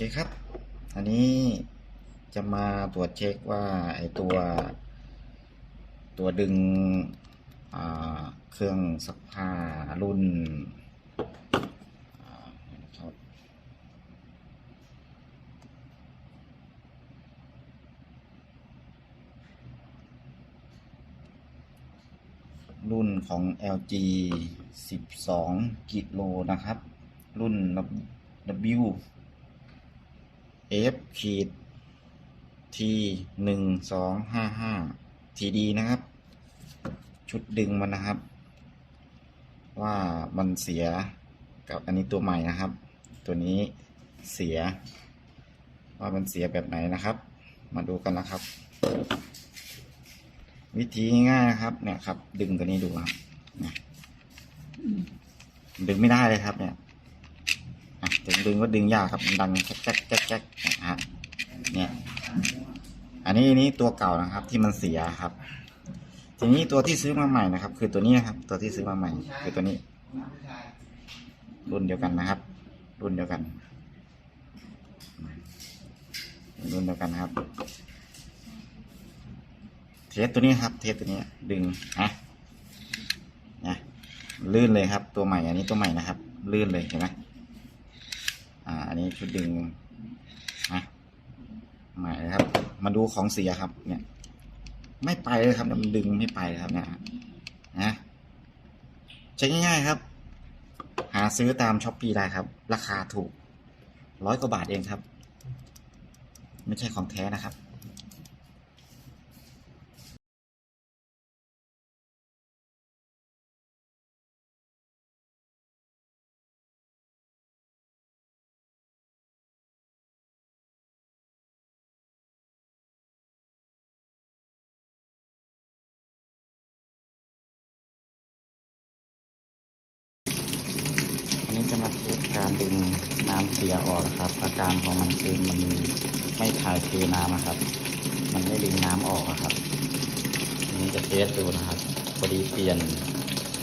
เคครับ อันนี้จะมาตรวจเช็คว่าไอตัว ตัวดึงเครื่องซักผ้ารุ่นรุ่นของ LG 12 กิโลนะครับ รุ่น W F ขีด T หนึ่งสองห้าห้า TD นะครับ ชุดดึงมันนะครับ ว่ามันเสียกับอันนี้ตัวใหม่นะครับ ตัวนี้เสีย ว่ามันเสียแบบไหนนะครับ มาดูกันนะครับ วิธีง่ายๆนะครับ เนี่ยครับ ดึงตัวนี้ดูครับเนี่ยดึงไม่ได้เลยครับเนี่ย ถึงดึงก็ดึงยากครับมันดังแจ๊กแจ๊กแจ๊กนะฮะเนี่ยอันนี้นี้ตัวเก่านะครับที่มันเสียครับ ทีนี้ตัวที่ซื้อมาใหม่นะครับ คือตัวนี้นะครับ ตัวที่ซื้อมาใหม่ คือตัวนี้ รุ่นเดียวกันนะครับ รุ่นเดียวกันรุ่นเดียวกันครับ เทสตัวนี้ครับ เทสตัวนี้ดึงฮะนะลื่นเลยครับ ตัวใหม่อันนี้ตัวใหม่นะครับ ลื่นเลยเห็นไหม อ่าอันนี้ชุดดึงนะใหม่เลยครับ มาดูของเสียครับ เนี่ย ไม่ไปเลยครับมันดึงไม่ไปครับเนี่ยนะใช้ง่ายๆครับ หาซื้อตามช้อปปีได้ครับ ราคาถูกร้อยกว่าบาทเองครับ ไม่ใช่ของแท้นะครับ นะมาเทสการดึงน้ำเสียออกครับ อาการของมันคือมันไม่ถ่ายเทน้ำนะครับ มันไม่ดึงน้ำออกครับนนี้จะเทสดูนะครับพอดีเปลี่ยน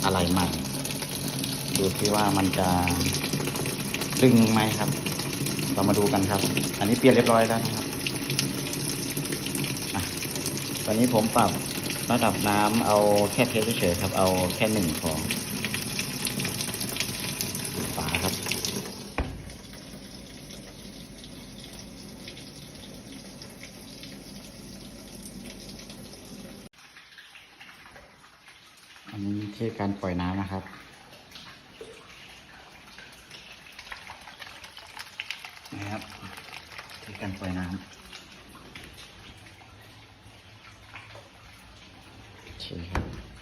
อะไรใหม่ ดูที่ว่ามันจะดึงไหมครับ เรามาดูกันครับ อันนี้เปลี่ยนเรียบร้อยแล้วนะครับอตอนนี้ผมปรับระดับน้ำเอาแค่เทสเฉยๆครับ เอาแค่หนึ่งของ ฝาครับ อันนี้ที่การปล่อยน้ำนะครับ นะครับที่การปล่อยน้ำโอเคครับ